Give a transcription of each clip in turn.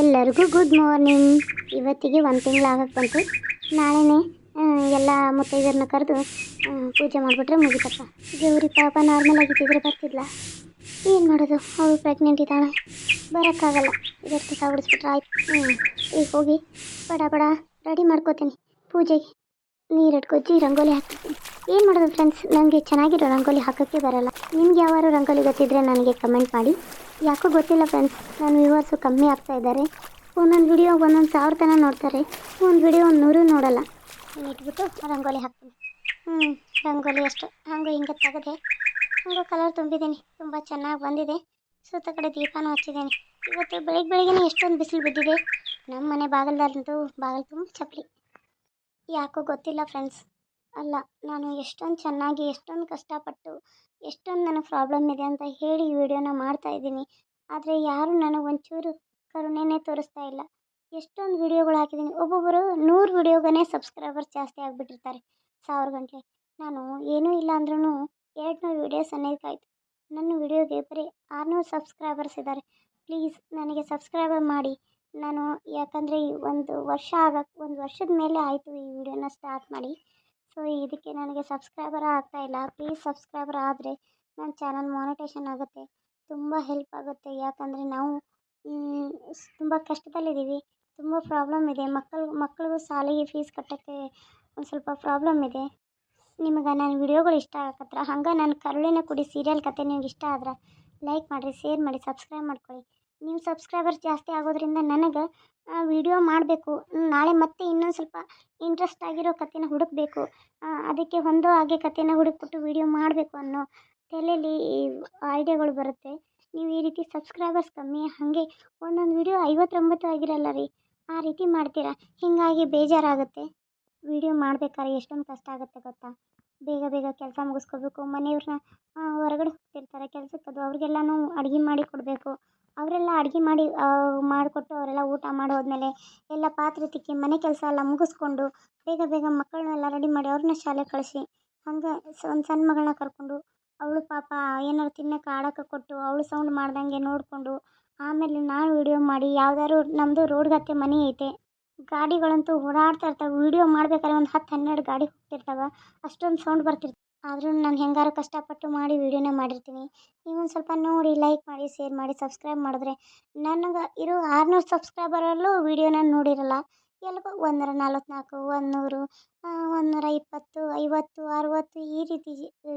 ಎಲ್ಲರಿಗೂ good morning ಇವತ್ತಿಗೆ ಒಂದು ತಿಂಗಳು ಆಗಕ್ಕೆ ಬಂತು. ನಾಳೆನೇ ಎಲ್ಲ ಮುತ್ತೈದರನ್ನ ಕರೆದು ಪೂಜೆ ಮಾಡಿಬಿಟ್ರೆ ಮುಗಿತಪ್ಪ. ಗೌರಿ ಪಾಪ ನಾರ್ಮಲ್ ಆಗಿದ್ದಿದ್ರೆ ಬರ್ತಿದ್ಲ. ಏನು ಮಾಡೋದು? ಅವಳು ಪ್ರೆಗ್ನೆಂಟ್ ಇದ್ದಾಳೆ. ಬರೋಕ್ಕಾಗಲ್ಲ. ಇದಕ್ಕೆ ಸಾಗಿಸ್ಬಿಟ್ರೆ ಆಯ್ತು. ಈಗ ಹೋಗಿ ಬಡ ಬಡ ರೆಡಿ ಮಾಡ್ಕೋತೀನಿ. ಪೂಜೆಗೆ ನೀರು ಇಟ್ಕೊಚ್ಚಿ ರಂಗೋಲಿ ಹಾಕ್ತೀನಿ ಏನು ಮಾಡೋದು ಫ್ರೆಂಡ್ಸ್ ನನಗೆ ಚೆನ್ನಾಗಿರೋ ರಂಗೋಲಿ ಹಾಕೋಕ್ಕೆ ಬರಲ್ಲ. ನಿಮ್ಗೆ ಯಾವಾರು ರಂಗೋಲಿ ಗೊತ್ತಿದ್ರೆ ನನಗೆ ಕಮೆಂಟ್ ಮಾಡಿ. ಯಾಕೋ ಗೊತ್ತಿಲ್ಲ ಫ್ರೆಂಡ್ಸ್ ನನ್ನ ವ್ಯೂವರ್ಸು ಕಮ್ಮಿ ಆಗ್ತಾ ಇದ್ದಾರೆ. ಒಂದೊಂದು ವಿಡಿಯೋ ಒಂದೊಂದು ಸಾವಿರ ತನ ನೋಡ್ತಾರೆ. ಒಂದು ವಿಡಿಯೋ ಒಂದು ನೂರು ನೋಡಲ್ಲ. ಇಟ್ಬಿಟ್ಟು ರಂಗೋಲಿ ಹಾಕ್ತೀನಿ. ಹ್ಞೂ ರಂಗೋಲಿ ಅಷ್ಟು. ಹಂಗೆ ಹಿಂಗೆ ತೆಗೆದೆ. ಹಂಗೆ ಕಲರ್ ತುಂಬಿದ್ದೀನಿ. ತುಂಬ ಚೆನ್ನಾಗಿ ಬಂದಿದೆ. ಸುತ್ತ ಕಡೆ ದೀಪನೂ ಹಚ್ಚಿದ್ದೀನಿ. ಇವತ್ತು ಬೆಳಿಗ್ಗೆ ಬೆಳಿಗ್ಗೆ ಎಷ್ಟೊಂದು ಬಿಸಿಲು ಬಿದ್ದಿದೆ. ನಮ್ಮ ಮನೆ ಬಾಗಿಲದಂತೂ ಬಾಗಿಲು ತುಂಬ ಚಪ್ಪಲಿ. ಯಾಕೋ ಗೊತ್ತಿಲ್ಲ ಫ್ರೆಂಡ್ಸ್ ಅಲ್ಲ, ನಾನು ಎಷ್ಟೊಂದು ಚೆನ್ನಾಗಿ, ಎಷ್ಟೊಂದು ಕಷ್ಟಪಟ್ಟು, ಎಷ್ಟೊಂದು ನನಗೆ ಪ್ರಾಬ್ಲಮ್ ಇದೆ ಅಂತ ಹೇಳಿ ಈ ವಿಡಿಯೋನ ಮಾಡ್ತಾ ಇದ್ದೀನಿ. ಆದರೆ ಯಾರೂ ನನಗೆ ಒಂಚೂರು ಕರುಣೆನೇ ತೋರಿಸ್ತಾ ಇಲ್ಲ. ಎಷ್ಟೊಂದು ವಿಡಿಯೋಗಳು ಹಾಕಿದ್ದೀನಿ. ಒಬ್ಬೊಬ್ಬರು ನೂರು ವಿಡಿಯೋಗನೇ ಸಬ್ಸ್ಕ್ರೈಬರ್ಸ್ ಜಾಸ್ತಿ ಆಗಿಬಿಟ್ಟಿರ್ತಾರೆ ಸಾವಿರ ಗಂಟೆ ನಾನು ಏನೂ ಇಲ್ಲ ಅಂದ್ರೂ ಎರಡು ನೂರು ವಿಡಿಯೋಸ್ ನನ್ನ ವಿಡಿಯೋಗೆ ಬರೀ ಆರುನೂರು ಸಬ್ಸ್ಕ್ರೈಬರ್ಸ್ ಇದ್ದಾರೆ. ಪ್ಲೀಸ್ ನನಗೆ ಸಬ್ಸ್ಕ್ರೈಬರ್ ಮಾಡಿ. ನಾನು ಯಾಕಂದರೆ ಒಂದು ವರ್ಷ ಆಗಕ್ಕೆ ಒಂದು ವರ್ಷದ ಮೇಲೆ ಆಯಿತು ಈ ವಿಡಿಯೋನ ಸ್ಟಾರ್ಟ್ ಮಾಡಿ. ಸೊ ಇದಕ್ಕೆ ನನಗೆ ಸಬ್ಸ್ಕ್ರೈಬರ್ ಇಲ್ಲ. ಪ್ಲೀಸ್ ಸಬ್ಸ್ಕ್ರೈಬರ್ ಆದರೆ ನನ್ನ ಚಾನಲ್ ಮಾನಿಟೇಷನ್ ಆಗುತ್ತೆ. ತುಂಬ ಹೆಲ್ಪ್ ಆಗುತ್ತೆ. ಯಾಕಂದರೆ ನಾವು ತುಂಬ ಕಷ್ಟದಲ್ಲಿದ್ದೀವಿ. ತುಂಬ ಪ್ರಾಬ್ಲಮ್ ಇದೆ. ಮಕ್ಕಳು, ಮಕ್ಕಳಿಗೂ ಶಾಲೆಗೆ ಫೀಸ್ ಕಟ್ಟೋಕ್ಕೆ ಒಂದು ಸ್ವಲ್ಪ ಪ್ರಾಬ್ಲಮ್ ಇದೆ. ನಿಮಗೆ ನನ್ನ ವಿಡಿಯೋಗಳು ಇಷ್ಟ ಆಗತ್ರ ಹಂಗೆ ನನ್ನ ಕರುಳಿನ ಕುಡಿ ಸೀರಿಯಲ್ ಕತೆ ನಿಮ್ಗೆ ಇಷ್ಟ ಆದ್ರೆ ಲೈಕ್ ಮಾಡಿರಿ ಶೇರ್ ಮಾಡಿ ಸಬ್ಸ್ಕ್ರೈಬ್ ಮಾಡ್ಕೊಳ್ಳಿ. ನೀವು ಸಬ್ಸ್ಕ್ರೈಬರ್ಸ್ ಜಾಸ್ತಿ ಆಗೋದ್ರಿಂದ ನನಗೆ ವಿಡಿಯೋ ಮಾಡಬೇಕು. ನಾಳೆ ಮತ್ತೆ ಇನ್ನೊಂದು ಸ್ವಲ್ಪ ಇಂಟ್ರೆಸ್ಟ್ ಆಗಿರೋ ಕಥೆನ ಹುಡುಕಬೇಕು. ಅದಕ್ಕೆ ಹೊಂದೋ ಹಾಗೆ ಕಥೆನ ಹುಡುಕ್ಬಿಟ್ಟು ವಿಡಿಯೋ ಮಾಡಬೇಕು ಅನ್ನೋ ತಲೆಯಲ್ಲಿ ಐಡಿಯಾಗಳು ಬರುತ್ತೆ. ನೀವು ಈ ರೀತಿ ಸಬ್ಸ್ಕ್ರೈಬರ್ಸ್ ಕಮ್ಮಿ, ಹಾಗೆ ಒಂದೊಂದು ವಿಡಿಯೋ ಐವತ್ತೊಂಬತ್ತು ಆಗಿರಲ್ಲ ರೀ, ಆ ರೀತಿ ಮಾಡ್ತೀರಾ? ಹೀಗಾಗಿ ಬೇಜಾರಾಗುತ್ತೆ. ವಿಡಿಯೋ ಮಾಡಬೇಕಾದ್ರೆ ಎಷ್ಟೊಂದು ಕಷ್ಟ ಆಗುತ್ತೆ ಗೊತ್ತಾ? ಬೇಗ ಬೇಗ ಕೆಲಸ ಮುಗಿಸ್ಕೋಬೇಕು, ಮನೆಯವ್ರನ್ನ ಹೊರಗಡೆ ಹೋಗ್ತಿರ್ತಾರೆ, ಕೆಲ್ಸಕ್ಕೆ ಅದು ಅವ್ರಿಗೆಲ್ಲನೂ ಅಡುಗೆ ಮಾಡಿ ಕೊಡಬೇಕು. ಅವರೆಲ್ಲ ಅಡುಗೆ ಮಾಡಿ ಮಾಡಿಕೊಟ್ಟು ಅವರೆಲ್ಲ ಊಟ ಮಾಡಿ ಹೋದ್ಮೇಲೆ ಎಲ್ಲ ಪಾತ್ರೆ ತಿಕ್ಕಿ ಮನೆ ಕೆಲಸ ಎಲ್ಲ ಮುಗಿಸ್ಕೊಂಡು ಬೇಗ ಬೇಗ ಮಕ್ಕಳನ್ನೆಲ್ಲ ರೆಡಿ ಮಾಡಿ ಅವ್ರನ್ನ ಶಾಲೆಗೆ ಕಳಿಸಿ. ಹಂಗೆ ಒಂದು ಸಣ್ಣ ಮಗಳನ್ನ ಕರ್ಕೊಂಡು ಅವಳು ಪಾಪ ಏನಾದ್ರು ತಿನ್ನಕ್ಕೆ ಆಡೋಕೆ ಕೊಟ್ಟು ಅವಳು ಸೌಂಡ್ ಮಾಡ್ದಂಗೆ ನೋಡಿಕೊಂಡು ಆಮೇಲೆ ನಾನು ವಿಡಿಯೋ ಮಾಡಿ ಯಾವ್ದಾದ್ರು ನಮ್ಮದು ರೋಡ್ಗತ್ತೆ ಮನೆ ಐತೆ. ಗಾಡಿಗಳಂತೂ ಓಡಾಡ್ತಾ ಇರ್ತಾವೆ. ವಿಡಿಯೋ ಮಾಡ್ಬೇಕಾದ್ರೆ ಒಂದು ಹತ್ತು ಹನ್ನೆರಡು ಗಾಡಿ ಹೋಗ್ತಿರ್ತಾವೆ. ಅಷ್ಟೊಂದು ಸೌಂಡ್ ಬರ್ತಿರ್ತದೆ ಆದರೂ ನಾನು ಹೆಂಗಾರು ಕಷ್ಟಪಟ್ಟು ಮಾಡಿ ವೀಡಿಯೋನ ಮಾಡಿರ್ತೀನಿ. ನೀವು ಸ್ವಲ್ಪ ನೋಡಿ ಲೈಕ್ ಮಾಡಿ ಶೇರ್ ಮಾಡಿ ಸಬ್ಸ್ಕ್ರೈಬ್ ಮಾಡಿದ್ರೆ ನನಗೆ ಇರೋ ಆರುನೂರು ಸಬ್ಸ್ಕ್ರೈಬರಲ್ಲೂ ವಿಡಿಯೋನ ನೋಡಿರಲ್ಲ. ಎಲ್ಗೋ ಒಂದೂರ ನಲ್ವತ್ನಾಲ್ಕು ಒಂದು ನೂರು ಒಂದು ನೂರ ಇಪ್ಪತ್ತು, ಐವತ್ತು, ಅರುವತ್ತು ಈ ರೀತಿ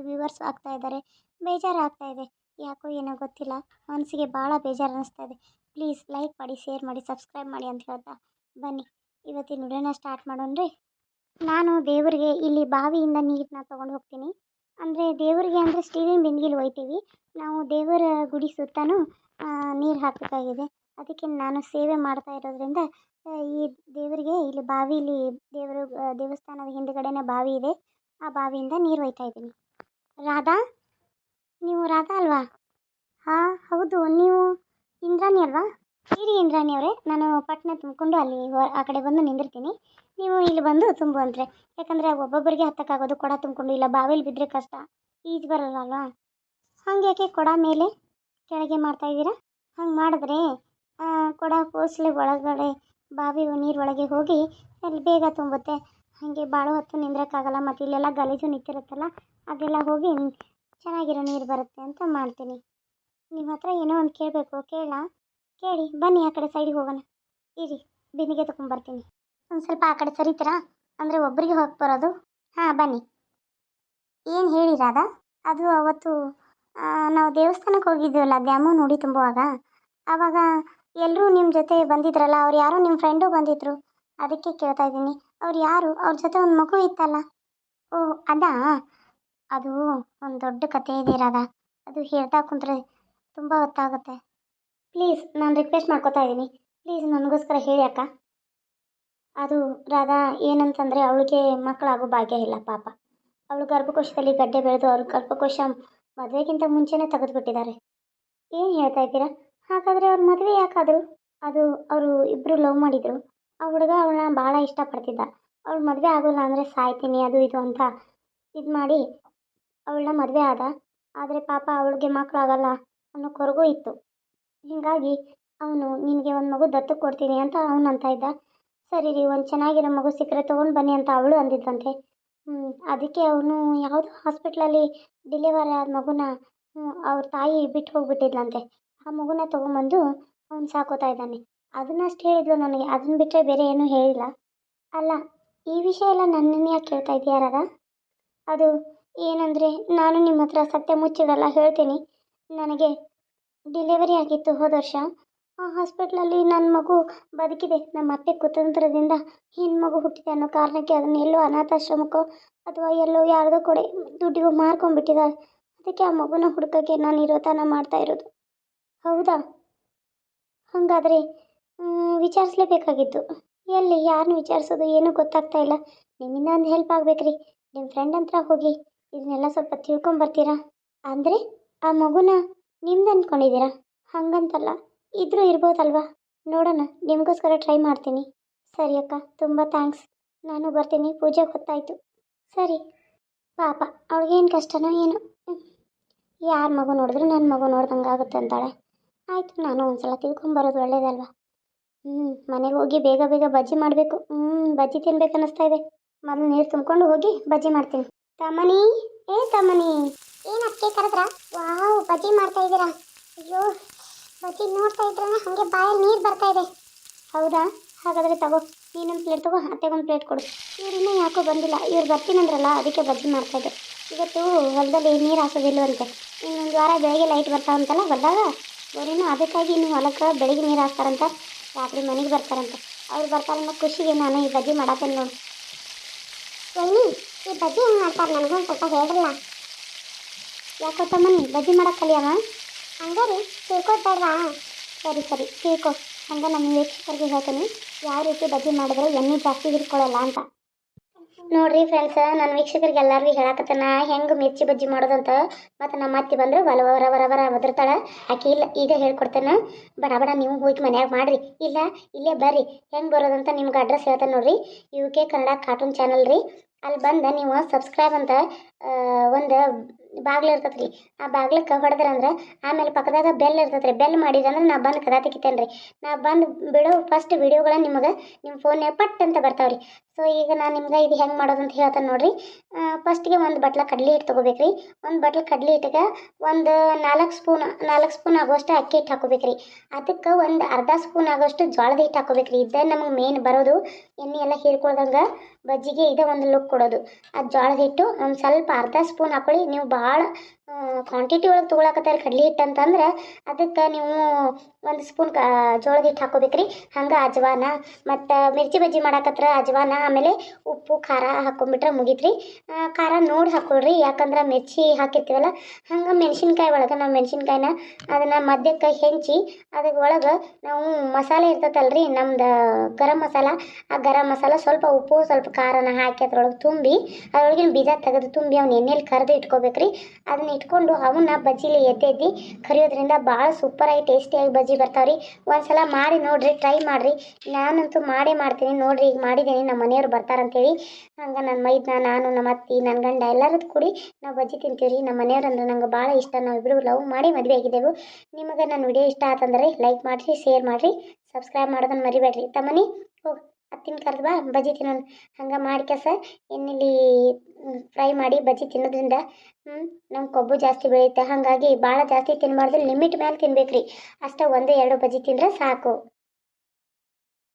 ವ್ಯೂವರ್ಸ್ ಆಗ್ತಾ ಇದ್ದಾರೆ ಬೇಜಾರು ಆಗ್ತಾ ಇದೆ. ಯಾಕೋ ಏನೋ ಗೊತ್ತಿಲ್ಲ. ಮನಸ್ಸಿಗೆ ಭಾಳ ಬೇಜಾರು ಅನ್ನಿಸ್ತಾ ಇದೆ. ಪ್ಲೀಸ್ ಲೈಕ್ ಮಾಡಿ ಶೇರ್ ಮಾಡಿ ಸಬ್ಸ್ಕ್ರೈಬ್ ಮಾಡಿ ಅಂತ ಹೇಳ್ತಾ ಬನ್ನಿ. ಇವತ್ತಿನ ವಿಡಿಯೋನ ಸ್ಟಾರ್ಟ್ ಮಾಡೋಣ್ರಿ? ನಾನು ದೇವರಿಗೆ ಇಲ್ಲಿ ಬಾವಿಯಿಂದ ನೀರನ್ನ ತೊಗೊಂಡು ಹೋಗ್ತೀನಿ. ಅಂದರೆ ದೇವರಿಗೆ ಅಂದರೆ ಸ್ಟೀಲಿನ ಬಿಂದಿಗೆಲಿ ಒಯ್ತೀವಿ ನಾವು ದೇವರ ಗುಡಿ ಸುತ್ತಲೂ ನೀರು ಹಾಕಬೇಕಾಗಿದೆ. ಅದಕ್ಕೆ ನಾನು ಸೇವೆ ಮಾಡ್ತಾ ಇರೋದ್ರಿಂದ ಈ ದೇವರಿಗೆ ಇಲ್ಲಿ ಬಾವಿಲಿ, ದೇವರು ದೇವಸ್ಥಾನದ ಹಿಂದುಗಡೆನೇ ಬಾವಿ ಇದೆ. ಆ ಬಾವಿಯಿಂದ ನೀರು ಒಯ್ತಾ ಇದ್ದೀನಿ. ರಾಧಾ, ನೀವು ರಾಧಾ ಅಲ್ವಾ? ಹಾಂ, ಹೌದು, ನೀವು ಇಂದ್ರಾಣಿ ಅಲ್ವಾ? ಇರಿ ಇಂದ್ರಾಣಿ ಅವರೇ, ನಾನು ಪಟ್ಟಣ ತುಂಬಿಕೊಂಡು ಅಲ್ಲಿ ಆ ಕಡೆ ಬಂದು ನಿಂದಿರ್ತೀನಿ. ನೀವು ಇಲ್ಲಿ ಬಂದು ತುಂಬು ಅಂದರೆ. ಯಾಕಂದರೆ ಒಬ್ಬೊಬ್ಬರಿಗೆ ಹತ್ತಕ್ಕಾಗೋದು ಕೊಡ ತುಂಬಿಕೊಂಡು, ಇಲ್ಲ ಬಾವಿಲಿ ಬಿದ್ದರೆ ಕಷ್ಟ. ಈಜು ಬರಲ್ಲ ಅಲ್ವಾ ಹಂಗೆ ಯಾಕೆ ಕೊಡ ಮೇಲೆ ಕೆಳಗೆ ಮಾಡ್ತಾ ಇದ್ದೀರಾ? ಹಂಗೆ ಮಾಡಿದ್ರೆ ಕೊಡ ಕೋಸ್ಲೆ ಒಳಗಡೆ, ಬಾವಿ ನೀರು ಒಳಗೆ ಹೋಗಿ ಅಲ್ಲಿ ಬೇಗ ತುಂಬುತ್ತೆ. ಹಾಗೆ ಭಾಳ ಹೊತ್ತು ನಿಂದ್ರಕ್ಕಾಗಲ್ಲ, ಮತ್ತು ಇಲ್ಲೆಲ್ಲ ಗಲೀಜು ನಿಂತಿರುತ್ತಲ್ಲ, ಅದೆಲ್ಲ ಹೋಗಿ ಚೆನ್ನಾಗಿರೋ ನೀರು ಬರುತ್ತೆ ಅಂತ ಮಾಡ್ತೀನಿ. ನಿಮ್ಮ ಹತ್ರ ಏನೋ ಒಂದು ಕೇಳಬೇಕು ಕೇಳ ಕೇಳಿ, ಬನ್ನಿ ಆ ಕಡೆ ಸೈಡಿಗೆ ಹೋಗೋಣ. ಇರಿ, ಬಿಂದಿಗೆ ತೊಗೊಂಬರ್ತೀನಿ ಒಂದು ಸ್ವಲ್ಪ ಆ ಕಡೆ ಸರಿತೀರಾ? ಅಂದರೆ ಒಬ್ಬರಿಗೆ ಹೋಗಿ ಬರೋದು? ಹಾಂ, ಬನ್ನಿ. ಏನು ಹೇಳಿ ಅದು ಅವತ್ತು ನಾವು ದೇವಸ್ಥಾನಕ್ಕೆ ಹೋಗಿದ್ದೀವಲ್ಲ ಡ್ಯಾಮು ನೋಡಿ ತುಂಬುವಾಗ. ಆವಾಗ ಎಲ್ಲರೂ ನಿಮ್ಮ ಜೊತೆ ಬಂದಿದ್ರಲ್ಲ, ಅವ್ರು ಯಾರೋ ನಿಮ್ಮ ಫ್ರೆಂಡು ಬಂದಿದ್ರು. ಅದಕ್ಕೆ ಕೇಳ್ತಾ ಇದ್ದೀನಿ. ಅವ್ರು ಯಾರು? ಅವ್ರ ಜೊತೆ ಒಂದು ಮಗು ಇತ್ತಲ್ಲ. ಓ, ಅದಾ? ಅದು ಒಂದು ದೊಡ್ಡ ಕತೆ ಇದೆ ರಾಧಾ. ಅದು ಹೇಳ್ತಾ ಕುಂತ್ರೆ ತುಂಬ ಹೊತ್ತಾಗುತ್ತೆ. ಪ್ಲೀಸ್, ನಾನು ರಿಕ್ವೆಸ್ಟ್ ಮಾಡ್ಕೋತಾ ಇದ್ದೀನಿ. ಪ್ಲೀಸ್, ನನಗೋಸ್ಕರ ಹೇಳಿ ಅಕ್ಕ. ಅದು ರಾಧಾ, ಏನಂತಂದರೆ ಅವಳಿಗೆ ಮಕ್ಕಳಾಗೋ ಭಾಗ್ಯ ಇಲ್ಲ ಪಾಪ. ಅವಳು ಗರ್ಭಕೋಶದಲ್ಲಿ ಗಡ್ಡೆ ಬೆಳೆದು ಅವ್ರ ಗರ್ಭಕೋಶ ಮದುವೆಗಿಂತ ಮುಂಚೆನೇ ತೆಗೆದುಬಿಟ್ಟಿದ್ದಾರೆ. ಏನು ಹೇಳ್ತಾ ಇದ್ದೀರಾ? ಹಾಗಾದರೆ ಅವ್ರ ಮದುವೆ ಯಾಕಾದರು? ಅದು ಅವರು ಇಬ್ಬರು ಲವ್ ಮಾಡಿದರು. ಆ ಹುಡುಗ ಅವಳನ್ನ ಭಾಳ ಇಷ್ಟಪಡ್ತಿದ್ದ. ಅವಳು ಮದುವೆ ಆಗೋಲ್ಲ ಅಂದರೆ ಸಾಯ್ತೀನಿ, ಅದು ಇದು ಅಂತ ಇದು ಮಾಡಿ ಅವಳನ್ನ ಮದುವೆ ಆದ. ಆದರೆ ಪಾಪ ಅವಳಿಗೆ ಮಕ್ಕಳಾಗಲ್ಲ ಅನ್ನೋ ಕೊರಗು ಇತ್ತು. ಹೀಗಾಗಿ ಅವನು, ನಿನಗೆ ಒಂದು ಮಗು ದತ್ತು ಕೊಡ್ತೀನಿ ಅಂತ ಅವನು ಅಂತ ಇದ್ದ. ಸರಿ ರೀ, ಒಂದು ಚೆನ್ನಾಗಿರೋ ಮಗು ಸಿಕ್ಕರೆ ತೊಗೊಂಡು ಬನ್ನಿ ಅಂತ ಅವಳು ಅಂದಿದ್ದಂತೆ. ಹ್ಞೂ ಅದಕ್ಕೆ ಅವನು ಯಾವುದೋ ಹಾಸ್ಪಿಟ್ಲಲ್ಲಿ ಡಿಲಿವರಿ ಆದ ಮಗುನ ಅವ್ರ ತಾಯಿ ಬಿಟ್ಟು ಹೋಗ್ಬಿಟ್ಟಿದ್ಲಂತೆ. ಆ ಮಗುನ ತೊಗೊಂಬಂದು ಅವ್ನು ಸಾಕೋತಾ ಇದ್ದಾನೆ. ಅದನ್ನಷ್ಟು ಹೇಳಿದ್ಲು ನನಗೆ ಅದನ್ನ ಬಿಟ್ಟರೆ ಬೇರೆ ಏನೂ ಹೇಳಿಲ್ಲ. ಅಲ್ಲ, ಈ ವಿಷಯ ಎಲ್ಲ ನನ್ನನ್ನು ಯಾಕೆ ಕೇಳ್ತಾ ಇದೆಯಾ ರಾಧಾ? ಅದು ಏನಂದರೆ, ನಾನು ನಿಮ್ಮ ಹತ್ರ ಸತ್ಯ ಮುಚ್ಚಿದಲ್ಲ ಹೇಳ್ತೀನಿ. ನನಗೆ ಡಿಲಿವರಿ ಆಗಿತ್ತು ಹೋದ ವರ್ಷ. ಆ ಹಾಸ್ಪಿಟ್ಲಲ್ಲಿ ನನ್ನ ಮಗು ಬದುಕಿದೆ. ನಮ್ಮ ಅತ್ತೆ ಕುತಂತ್ರದಿಂದ ಹೆಣ್ಮಗು ಹುಟ್ಟಿದೆ ಅನ್ನೋ ಕಾರಣಕ್ಕೆ ಅದನ್ನ ಎಲ್ಲೋ ಅನಾಥಾಶ್ರಮಕ್ಕೋ ಅಥವಾ ಎಲ್ಲೋ ಯಾರ್ದೋ ಕೊಡೆ ದುಡ್ಡಿಗೂ ಮಾರ್ಕೊಂಡ್ಬಿಟ್ಟಿದ್ದಾರೆ ಅದಕ್ಕೆ ಆ ಮಗುನ ಹುಡ್ಕೋಕ್ಕೆ ನಾನು ಇರೋತನ ಮಾಡ್ತಾ ಇರೋದು. ಹೌದಾ? ಹಾಗಾದರೆ ವಿಚಾರಿಸ್ಲೇಬೇಕಾಗಿತ್ತು. ಎಲ್ಲಿ ಯಾರನ್ನ ವಿಚಾರಿಸೋದು ಏನೂ ಗೊತ್ತಾಗ್ತಾ ಇಲ್ಲ. ನಿಮ್ಮಿಂದ ಒಂದು ಹೆಲ್ಪ್ ಆಗ್ಬೇಕ್ರಿ. ನಿಮ್ಮ ಫ್ರೆಂಡ್ ಹತ್ರ ಹೋಗಿ ಇದನ್ನೆಲ್ಲ ಸ್ವಲ್ಪ ತಿಳ್ಕೊಂಬರ್ತೀರಾ? ಅಂದರೆ ಆ ಮಗುನ ನಿಮ್ದು ಅಂದ್ಕೊಂಡಿದ್ದೀರಾ ಹಾಗಂತಲ್ಲ. ಇದ್ರೂ ಇರ್ಬೋದಲ್ವಾ? ನೋಡೋಣ, ನಿಮಗೋಸ್ಕರ ಟ್ರೈ ಮಾಡ್ತೀನಿ. ಸರಿ ಅಕ್ಕ, ತುಂಬ ಥ್ಯಾಂಕ್ಸ್ ನಾನು ಬರ್ತೀನಿ, ಪೂಜೆ ಗೊತ್ತಾಯಿತು ಸರಿ. ಪಾಪ, ಅವ್ಳಿಗೇನು ಕಷ್ಟನೋ ಏನು. ಯಾರ ಮಗು ನೋಡಿದ್ರು ನನ್ನ ಮಗು ನೋಡ್ದಂಗೆ ಆಗುತ್ತೆ ಅಂತಾಳೆ. ಆಯಿತು, ನಾನು ಒಂದ್ಸಲ ತಿಳ್ಕೊಂಬರೋದು ಒಳ್ಳೇದಲ್ವಾ? ಹ್ಞೂ ಮನೆಗೆ ಹೋಗಿ ಬೇಗ ಬೇಗ ಬಜ್ಜಿ ಮಾಡಬೇಕು. ಹ್ಞೂ ಬಜ್ಜಿ ತಿನ್ಬೇಕು ಅನ್ನಿಸ್ತಾ ಇದೆ. ಮೊದಲು ನೀರು ತುಂಬಿಕೊಂಡು ಹೋಗಿ ಬಜ್ಜಿ ಮಾಡ್ತೀನಿ. ತಮ್ಮನಿ, ಏ ತಮ್ಮನಿ. ಏನು ಅಕ್ಕೆ ಕರೆದ್ರ? ವಾವ್, ಬಜ್ಜಿ ಮಾಡ್ತಾ ಇದ್ದೀರಾ? ಅಯ್ಯೋ ಬಜ್ಜಿ ನೋಡ್ತಾ ಇದ್ರೆ ಹಾಗೆ ಬಾಯಲ್ಲಿ ನೀರು ಬರ್ತಾ ಇದೆ. ಹೌದಾ? ಹಾಗಾದರೆ ತಗೋ ನೀನೊಂದು ಪ್ಲೇಟ್ ತಗೋ ಅತ್ತೆಗೊಂದು ಪ್ಲೇಟ್ ಕೊಡು. ಇವ್ರಿನ್ನೂ ಯಾಕೋ ಬಂದಿಲ್ಲ, ಇವ್ರು ಬರ್ತೀನಂದ್ರಲ್ಲ ಅದಕ್ಕೆ ಬಜ್ಜಿ ಮಾಡ್ತಾಯಿದ್ದೆ ಇವತ್ತು ಹೊಲದಲ್ಲಿ ನೀರು ಅಂತ. ಇನ್ನೊಂದು ವಾರ ಬೆಳಗ್ಗೆ ಲೈಟ್ ಬರ್ತಾವಂತಲ್ಲ ಬಂದಾಗ ಅವರಿನ್ನೂ ಅದಕ್ಕಾಗಿ ಇನ್ನು ಹೊಲಕ್ಕೆ ಬೆಳಗ್ಗೆ ನೀರು ಹಾಕ್ತಾರಂತ ರಾತ್ರಿ ಮನೆಗೆ ಬರ್ತಾರಂತೆ. ಅವ್ರು ಬರ್ತಾರನ್ನೋ ಖುಷಿಗೆ ನಾನು ಈ ಬಜ್ಜಿ ಮಾಡತ್ತೇನೆ ನೋಡು. ವೈನಿ, ಈ ಬಜ್ಜಿ ಹೆಂಗೆ ಮಾಡ್ತಾರೆ? ನನಗೊಂದು ಸ್ವಲ್ಪ ಹೇಳ್ರಲ್ಲ. ಯಾಕೋ ತಮ್ಮನಿ, ಬಜ್ಜಿ ಮಾಡಕ್ಕೆ ಕಲಿಯವ? ಹಂಗಾರಿ ತಿಳ್ಕೊತಾರ ಸರಿ ಸರಿ ಕೇಳ್ಕೊ ಹಂಗೆ ನಮ್ಮ ವೀಕ್ಷಕರಿಗೆ ಹೇಳ್ತೀನಿ. ಯಾವ ರೀತಿ ಬಜ್ಜಿ ಮಾಡಿದ್ರೆ ಎಣ್ಣೆ ಜಾಸ್ತಿ ಹಿಡ್ಕೊಳ್ಳಲ್ಲ ಅಂತ. ನೋಡ್ರಿ ಫ್ರೆಂಡ್ಸ್ ನನ್ನ ವೀಕ್ಷಕರಿಗೆ ಎಲ್ಲರಿಗೂ ಹೇಳಕತ್ತನ, ಹೆಂಗೆ ಮಿರ್ಚಿ ಬಜ್ಜಿ ಮಾಡೋದಂತ. ಮತ್ತು ನಮ್ಮ ಅತ್ತಿ ಬಂದ್ರೆ ಒಲವರವರವರ ವರ ವರ ವರ ಒದರ್ತಾಳೆ ಆಕೆ, ಇಲ್ಲ, ಈಗ ಹೇಳ್ಕೊಡ್ತೇನೆ. ಬಡ ಬಡ, ನೀವು ಹೋಗಿ ಮನ್ಯಾಗ ಮಾಡ್ರಿ. ಇಲ್ಲ, ಇಲ್ಲೇ ಬರ್ರಿ. ಹೆಂಗೆ ಬರೋದಂತ ನಿಮ್ಗೆ ಅಡ್ರೆಸ್ ಹೇಳ್ತಾನೆ ನೋಡ್ರಿ. U K Kannada cartoon channel ರೀ. ಅಲ್ಲಿ ಬಂದು ನೀವು ಸಬ್ಸ್ಕ್ರೈಬ್ ಅಂತ ಒಂದು ಬಾಗ್ಲು ಇರ್ತೈತೆ ರೀ ಆ ಬಾಗ್ಲಕ್ಕೆ ಹೊಡೆದ್ರಂದ್ರೆ ಆಮೇಲೆ ಪಕ್ಕದಾಗ ಬೆಲ್ ಇರ್ತೈತೆ ರೀ ಬೆಲ್ ಮಾಡಿದ್ರಂದ್ರೆ ನಾ ಬಂದು ಕದ ತೆಗಿತೇನೆ ರೀ ನಾ ಬಂದು ಬಿಡೋ ಫಸ್ಟ್ ವೀಡಿಯೋಗಳು ನಿಮಗೆ ನಿಮ್ಮ ಫೋನ್ಯಾಗ ಪಟ್ ಅಂತ ಬರ್ತಾವೆ ರೀ ಸೊ ಈಗ ನಾನು ನಿಮ್ಗೆ ಇದು ಹೆಂಗೆ ಮಾಡೋದು ಅಂತ ಹೇಳ್ತೇನೆ ನೋಡ್ರಿ. ಫಸ್ಟಿಗೆ ಒಂದು ಬಟ್ಲ ಕಡಲೆ ಹಿಟ್ಟು ತೊಗೋಬೇಕು ರೀ ಒಂದು ಬಟ್ಲ ಕಡಲೆ ಹಿಟ್ಟಿಗೆ ಒಂದು ನಾಲ್ಕು ಸ್ಪೂನ್ ನಾಲ್ಕು ಸ್ಪೂನ್ ಆಗೋಷ್ಟು ಅಕ್ಕಿ ಹಿಟ್ಟು ಹಾಕೋಬೇಕ್ರಿ. ಅದಕ್ಕೆ ಒಂದು ಅರ್ಧ ಸ್ಪೂನ್ ಆಗೋಷ್ಟು ಜೋಳದ ಹಿಟ್ಟು ಹಾಕೋಬೇಕು ರೀ ಇದೇ ನಮಗೆ ಮೇನ್ ಬರೋದು. ಎಣ್ಣೆ ಎಲ್ಲ ಹೀರ್ಕೊಳ್ದಂಗೆ ಬಜ್ಜಿಗೆ ಇದೇ ಒಂದು ಲುಕ್ ಕೊಡೋದು. ಆ ಜೋಳದ ಹಿಟ್ಟು ಒಂದು ಸ್ವಲ್ಪ ಅರ್ಧ ಸ್ಪೂನ್ ಹಾಕೊಳ್ಳಿ. ನೀವು ಭಾಳ ಕ್ವಾಂಟಿಟಿ ಒಳಗೆ ತೊಗೊಳಕತ್ತಾರೆ ಕಡ್ಲೆ ಹಿಟ್ಟು ಅಂತಂದ್ರೆ ಅದಕ್ಕೆ ನೀವು ಒಂದು ಸ್ಪೂನ್ ಕ, ಜೋಳದ ಹಿಟ್ಟು ಹಾಕೋಬೇಕು ರೀ ಹಂಗೆ ಅಜ್ವಾನ ಮತ್ತು ಮಿರ್ಚಿ ಬಜ್ಜಿ ಮಾಡಕತ್ರ ಅಜ್ವಾನ, ಆಮೇಲೆ ಉಪ್ಪು, ಖಾರ ಹಾಕೊಂಡ್ಬಿಟ್ರೆ ಮುಗೀತು ರೀ ಖಾರ ನೋಡಿ ಹಾಕೊಳ್ರಿ, ಯಾಕಂದ್ರೆ ಮಿರ್ಚಿ ಹಾಕಿರ್ತೀವಲ್ಲ, ಹಂಗೆ ಮೆಣಸಿನ್ಕಾಯಿ ಒಳಗೆ ನಾವು ಮೆಣಸಿನ್ಕಾಯಿನ ಅದನ್ನು ಮಧ್ಯಕ್ಕೆ ಹೆಂಚಿ ಅದಕ್ಕೆ ಒಳಗೆ ನಾವು ಮಸಾಲೆ ಇರ್ತೈತಲ್ಲ ರೀ ನಮ್ದು ಗರಂ ಮಸಾಲ. ಆ ಗರಂ ಮಸಾಲ ಸ್ವಲ್ಪ ಉಪ್ಪು, ಸ್ವಲ್ಪ ಖಾರನ ಹಾಕಿ ಅದ್ರೊಳಗೆ ತುಂಬಿ, ಅದ್ರೊಳಗಿನ ಬೀಜ ತೆಗೆದು ತುಂಬಿ ಅವ್ನ ಎಣ್ಣೆಲಿ ಕರೆದು ಇಟ್ಕೋಬೇಕು ರೀ ಅದನ್ನ ಇಟ್ಕೊಂಡು ಅವನ್ನ ಬಜ್ಜಿಲಿ ಎದ್ದೆದ್ದಿ. ಕರಿಯೋದ್ರಿಂದ ಭಾಳ ಸೂಪರಾಗಿ ಟೇಸ್ಟಿಯಾಗಿ ಬಜ್ಜಿ ಬರ್ತಾವ್ರಿ. ಒಂದ್ಸಲ ಮಾಡಿ ನೋಡ್ರಿ ಟ್ರೈ ಮಾಡಿರಿ. ನಾನಂತೂ ಮಾಡೇ ಮಾಡ್ತೀನಿ. ನೋಡ್ರಿ, ಈಗ ಮಾಡಿದ್ದೀನಿ. ನಮ್ಮ ಮನೆಯವ್ರು ಬರ್ತಾರಂತೇಳಿ. ಹಂಗೆ ನನ್ನ ಮೈದ್ನ, ನಾನು, ನಮ್ಮ ಅತ್ತಿ ನನ್ನ ಗಂಡ ಎಲ್ಲರದ್ದು ಕೂಡಿ ನಾವು ಬಜ್ಜಿ ತಿಂತೀವಿ ರೀ ನಮ್ಮ ಮನೆಯವ್ರು ಅಂದ್ರೆ ನಂಗೆ ಭಾಳ ಇಷ್ಟ. ನಾವಿಬ್ಬರು ಲವ್ ಮಾಡಿ ಮದುವೆ ಆಗಿದ್ದೆವು. ನಿಮಗೆ ನನ್ನ ವಿಡಿಯೋ ಇಷ್ಟ ಆತಂದ್ರೆ ಲೈಕ್ ಮಾಡಿರಿ ಶೇರ್ ಮಾಡಿರಿ. ಸಬ್ಸ್ಕ್ರೈಬ್ ಮಾಡೋದನ್ನು ಮರಿಬೇಡ್ರಿ. ತಮ್ಮನಿ, ಹೋಗಿ. ಅತ್ತಿನ ಕರೆದು ಬಾ, ಬಜ್ಜಿ ತಿನ್ನೋಣ. ಹಂಗೆ ಮಾಡ್ಕೆಸ ಇನ್ನಿಲ್ಲಿ ಫ್ರೈ ಮಾಡಿ ಬಜ್ಜಿ ತಿನ್ನೋದ್ರಿಂದ ನಮ್ಮ ಕೊಬ್ಬು ಜಾಸ್ತಿ ಬೆಳೆಯುತ್ತೆ. ಹಾಗಾಗಿ ಭಾಳ ಜಾಸ್ತಿ ತಿನ್ನಬಾರ್ದು ಲಿಮಿಟ್ ಮೇಲೆ ತಿನ್ಬೇಕು ರೀ ಅಷ್ಟೇ ಒಂದು ಎರಡು ಬಜ್ಜಿ ತಿಂದರೆ ಸಾಕು.